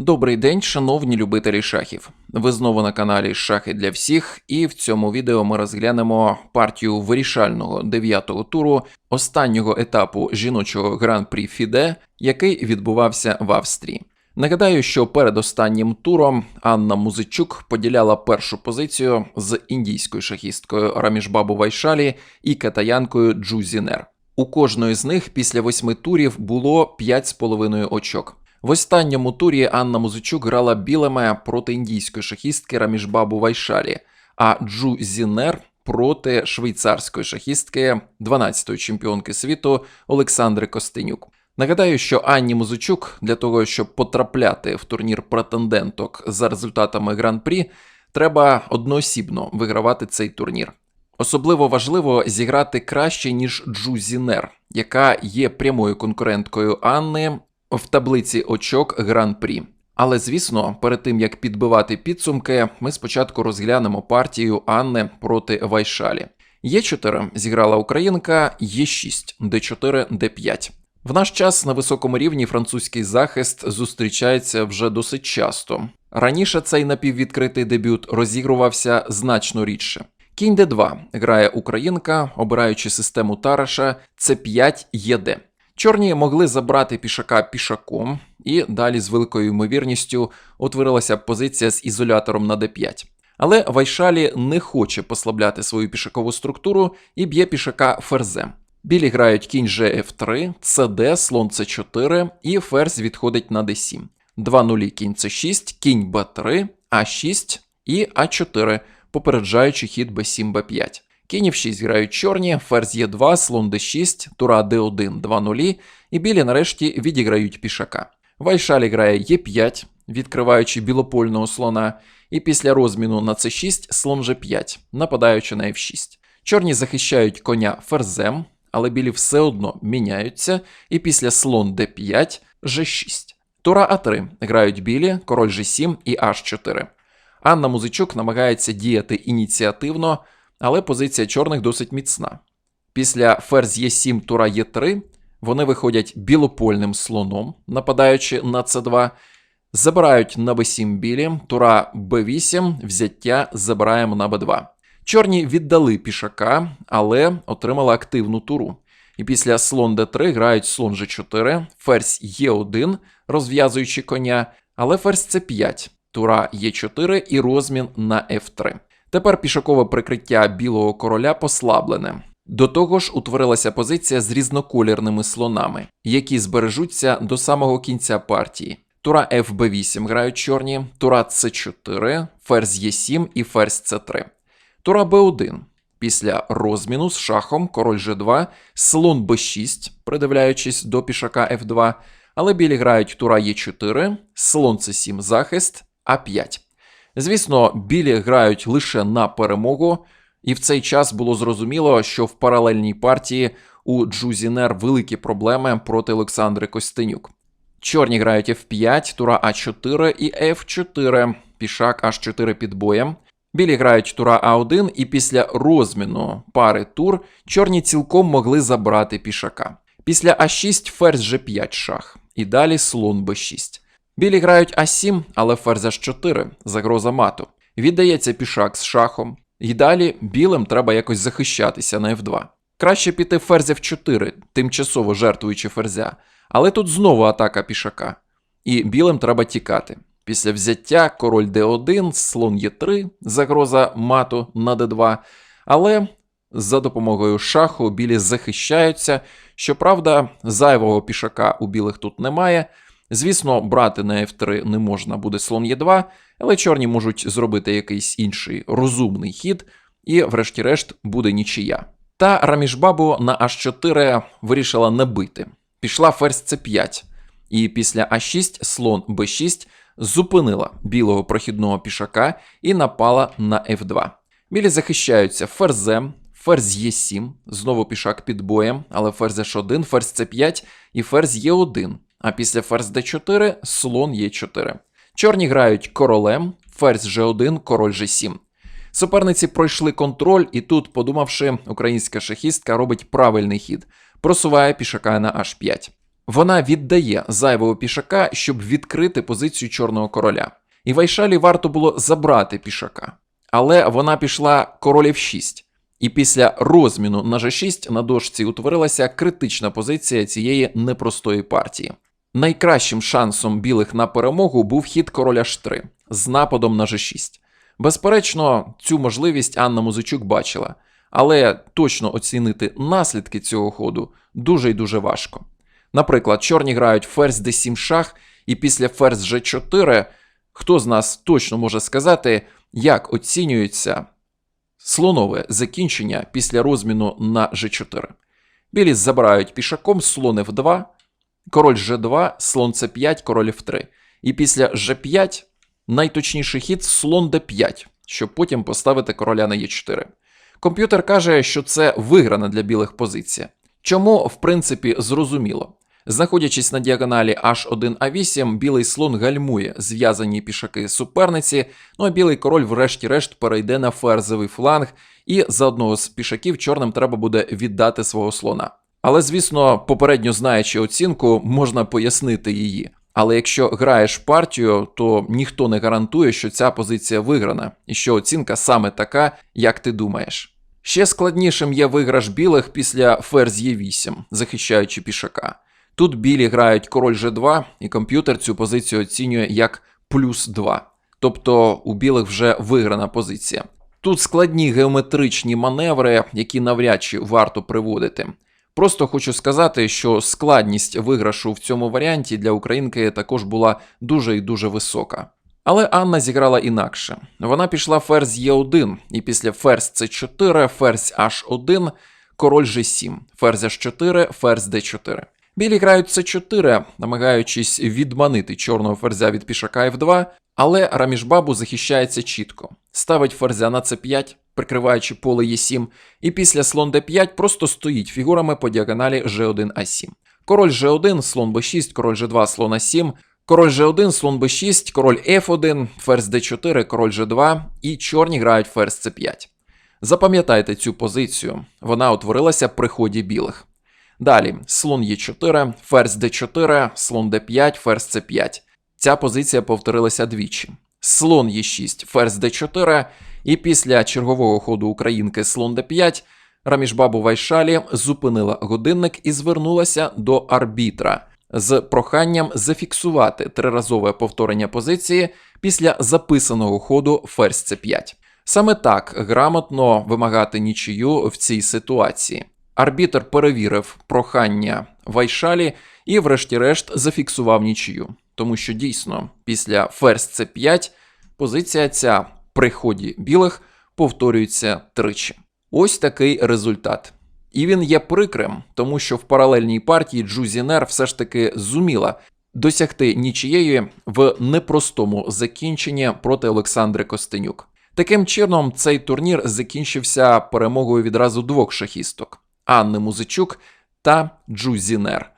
Добрий день, шановні любителі шахів. Ви знову на каналі Шахи для всіх, і в цьому відео ми розглянемо партію вирішального дев'ятого туру останнього етапу жіночого гран-прі Фіде, який відбувався в Австрії. Нагадаю, що перед останнім туром Анна Музичук поділяла першу позицію з індійською шахісткою Рамішбабу Вайшалі і китаянкою Джу Зінер. У кожної з них після восьми турів було 5,5 очок. В останньому турі Анна Музичук грала білими проти індійської шахістки Рамішбабу Вайшалі, а Джу Зінер проти швейцарської шахістки 12-ї чемпіонки світу Олександри Костенюк. Нагадаю, що Анні Музичук для того, щоб потрапляти в турнір претенденток за результатами гран-прі, треба одноосібно вигравати цей турнір. Особливо важливо зіграти краще, ніж Джу Зінер, яка є прямою конкуренткою Анни в таблиці очок гран-прі. Але звісно, перед тим як підбивати підсумки, ми спочатку розглянемо партію Анни проти Вайшалі. Є4 зіграла українка, Є6, Д4, Д5. В наш час на високому рівні французький захист зустрічається вже досить часто. Раніше цей напіввідкритий дебют розігрувався значно рідше. Кінь Д2 грає українка, обираючи систему Тараша С5 ЄД. Чорні могли забрати пішака пішаком, і далі з великою ймовірністю утворилася позиція з ізолятором на d5. Але Вайшалі не хоче послабляти свою пішакову структуру і б'є пішака ферзем. Білі грають кінь Gf3, CD, слон c4 і ферзь відходить на d7. 2 нулі кінь c6, кінь b3, а6 і а4, попереджаючи хід b7, b5. Кінь f6 грають чорні, ферзь Е2, слон d6, тура d1, 2 нулі, і білі нарешті відіграють пішака. Вайшалі грає Е5, відкриваючи білопольного слона, і після розміну на c6 слон g5, нападаючи на f6. Чорні захищають коня ферзем, але білі все одно міняються, і після слон d5 g6. Тура А3 грають білі, король g7 і h4. Анна Музичук намагається діяти ініціативно, але позиція чорних досить міцна. Після ферзь Е7 тура Е3 вони виходять білопольним слоном, нападаючи на С2, забирають на Б7 білі, тура Б8, взяття забираємо на Б2. Чорні віддали пішака, але отримали активну туру. І після слон d3 грають слон g4, ферзь Е1, розв'язуючи коня, але ферзь c5, тура Е4 і розмін на F3. Тепер пішакове прикриття білого короля послаблене. До того ж, утворилася позиція з різноколірними слонами, які збережуться до самого кінця партії. Тура FB8 грають чорні, тура С4, ферзь Е7 і ферзь С3. Тура Б1. Після розміну з шахом король G2, слон Б6, придивляючись до пішака F2, але білі грають тура Е4, слон С7 захист, А5. Звісно, білі грають лише на перемогу, і в цей час було зрозуміло, що в паралельній партії у Джузінер великі проблеми проти Олександри Костенюк. Чорні грають F5, тура А4 і F4, пішак H4 під боєм. Білі грають тура А1, і після розміну пари тур чорні цілком могли забрати пішака. Після А6 ферзь G5 шах, і далі слон Б6. Білі грають А7, але ферзь H4, загроза мату. Віддається пішак з шахом, і далі білим треба якось захищатися на F2. Краще піти ферзь F4, тимчасово жертвуючи ферзя, але тут знову атака пішака. І білим треба тікати. Після взяття король d1, слон Е3, загроза мату на d2, але за допомогою шаху білі захищаються. Щоправда, зайвого пішака у білих тут немає. Звісно, брати на F3 не можна буде слон Е2, але чорні можуть зробити якийсь інший розумний хід, і, врешті-решт, буде нічия. Та Рамішбабу на H4 вирішила не бити. Пішла ферзь c5, і після А6 слон Б6 зупинила білого прохідного пішака і напала на F2. Білі захищаються ферзем, ферзь Е7, знову пішак під боєм, але ферзь H1, ферзь c5 і ферзь Е1. А після ферзь d4 слон Е4. Чорні грають королем, ферзь G1, король G7. Суперниці пройшли контроль, і тут, подумавши, українська шахістка робить правильний хід, просуває пішака на H5. Вона віддає зайвого пішака, щоб відкрити позицію чорного короля. І Вайшалі варто було забрати пішака. Але вона пішла король f6. І після розміну на g6 на дошці утворилася критична позиція цієї непростої партії. Найкращим шансом білих на перемогу був хід короля h3 з нападом на g6. Безперечно, цю можливість Анна Музичук бачила, але точно оцінити наслідки цього ходу дуже й дуже важко. Наприклад, чорні грають ферзь d7 шах, і після ферзь g4 хто з нас точно може сказати, як оцінюється слонове закінчення після розміну на g4. Білі забирають пішаком слон f2, король g2, слон c5, король f3. І після g5 найточніший хід слон d5, щоб потім поставити короля на e4. Комп'ютер каже, що це виграна для білих позиція. Чому, в принципі, зрозуміло. Знаходячись на діагоналі H1A8, білий слон гальмує зв'язані пішаки суперниці, ну а білий король, врешті-решт, перейде на ферзовий фланг, і за одного з пішаків чорним треба буде віддати свого слона. Але, звісно, попередньо знаючи оцінку, можна пояснити її. Але якщо граєш партію, то ніхто не гарантує, що ця позиція виграна, і що оцінка саме така, як ти думаєш. Ще складнішим є виграш білих після ферзь Е8, захищаючи пішака. Тут білі грають король G2, і комп'ютер цю позицію оцінює як плюс 2. Тобто у білих вже виграна позиція. Тут складні геометричні маневри, які навряд чи варто приводити. Просто хочу сказати, що складність виграшу в цьому варіанті для українки також була дуже і дуже висока. Але Анна зіграла інакше. Вона пішла ферзь Е1, і після ферзь С4, ферзь H1, король G7, ферзь H4, ферзь D4. Білі грають С4, намагаючись відманити чорного ферзя від пішака F2, але Рамішбабу захищається чітко. Ставить ферзя на С5, прикриваючи поле Е7, і після слон d5 просто стоїть фігурами по діагоналі G1А7. Король G1, слон b6, король G2, слон А7, король G1, слон b6, король F1, ферзь d4, король G2 і чорні грають ферзь C5. Запам'ятайте цю позицію, вона утворилася при ході білих. Далі слон Е4, ферзь d4, слон d5, ферзь c5. Ця позиція повторилася двічі. Слон Е6, ферзь d4, і після чергового ходу українки слон d5 Рамішбабу Вайшалі зупинила годинник і звернулася до арбітра з проханням зафіксувати триразове повторення позиції після записаного ходу ферзь c5. Саме так грамотно вимагати нічию в цій ситуації. Арбітр перевірив прохання Вайшалі і, врешті-решт, зафіксував нічию, тому що дійсно після ферзь c5 позиція ця при ході білих повторюється тричі. Ось такий результат. І він є прикрим, тому що в паралельній партії Джузінер все ж таки зуміла досягти нічієї в непростому закінченні проти Олександри Костенюк. Таким чином, цей турнір закінчився перемогою відразу двох шахісток. Анни Музичук та Джузінер.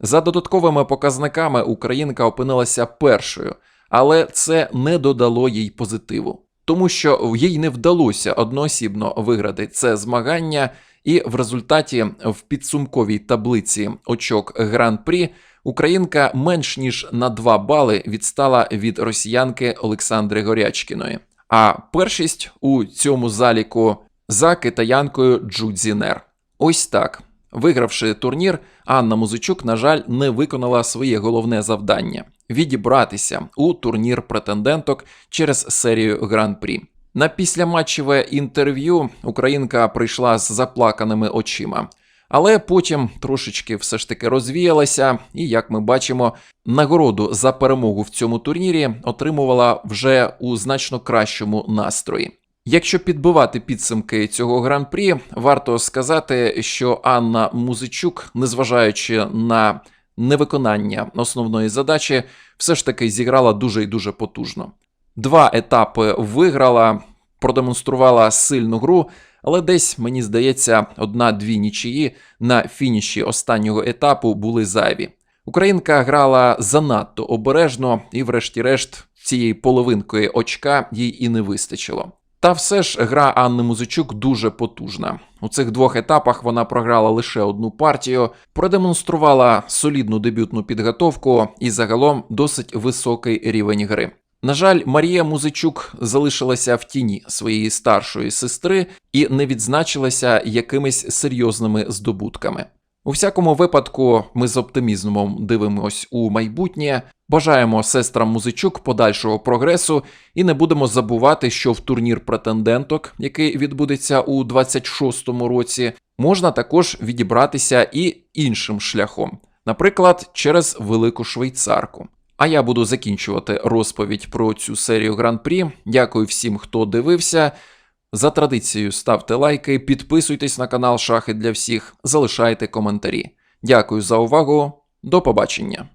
За додатковими показниками Українка опинилася першою, але це не додало їй позитиву, тому що їй не вдалося одноосібно виграти це змагання, і в результаті в підсумковій таблиці очок гран-прі Українка менш ніж на 2 бали відстала від росіянки Олександри Горячкіної. А першість у цьому заліку за китаянкою Джудзінер. Ось так. Вигравши турнір, Анна Музичук, на жаль, не виконала своє головне завдання відібратися у турнір претенденток через серію гран-прі. На післяматчеве інтерв'ю Українка прийшла з заплаканими очима, але потім трошечки все ж таки розвіялася, і, як ми бачимо, нагороду за перемогу в цьому турнірі отримувала вже у значно кращому настрої. Якщо підбивати підсумки цього гран-прі, варто сказати, що Анна Музичук, незважаючи на невиконання основної задачі, все ж таки зіграла дуже і дуже потужно. Два етапи виграла, продемонструвала сильну гру, але десь, мені здається, одна-дві нічиї на фініші останнього етапу були зайві. Українка грала занадто обережно, і, врешті-решт, цієї половинкою очка їй і не вистачило. Та все ж гра Анни Музичук дуже потужна. У цих двох етапах вона програла лише одну партію, продемонструвала солідну дебютну підготовку і загалом досить високий рівень гри. На жаль, Марія Музичук залишилася в тіні своєї старшої сестри і не відзначилася якимись серйозними здобутками. У всякому випадку, ми з оптимізмом дивимось у майбутнє, бажаємо сестрам Музичук подальшого прогресу і не будемо забувати, що в турнір претенденток, який відбудеться у 26-му році, можна також відібратися і іншим шляхом, наприклад, через велику швейцарку. А я буду закінчувати розповідь про цю серію гран-прі. Дякую всім, хто дивився. За традицією ставте лайки, підписуйтесь на канал Шахи для всіх, залишайте коментарі. Дякую за увагу. До побачення.